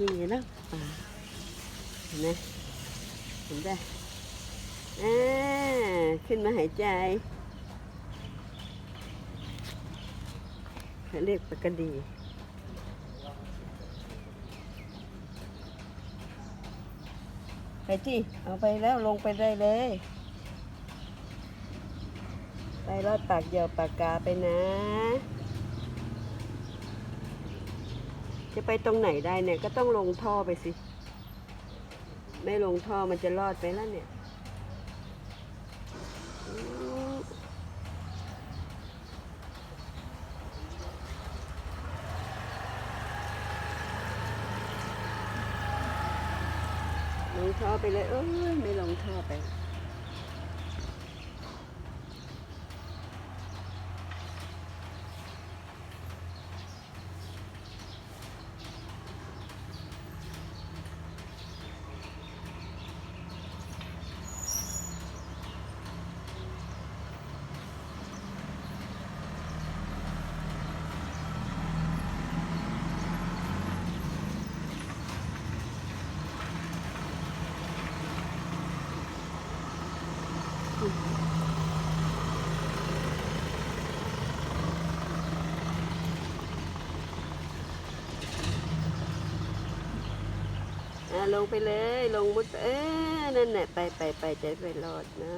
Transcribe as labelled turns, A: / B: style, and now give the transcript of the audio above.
A: นี่นะป่าเห็นไหมเห็นได้อ่าขึ้นมาหายใจเขาเรียกปลากดีไปที่เอาไปแล้วลงไปได้เลย ไปรอดปากเหยี่ยวปากกาไปนะ จะไปตรงไหนได้เนี่ย ก็ต้องลงท่อไปสิ ไม่ลงท่อมันจะรอดไปแล้วเนี่ยลงท่อไปเลย เอ้ย ไม่ลงท่อไป ลงไปเลย ลงมุดเออนั่นแหละไปไปไปจะไปรอดนะ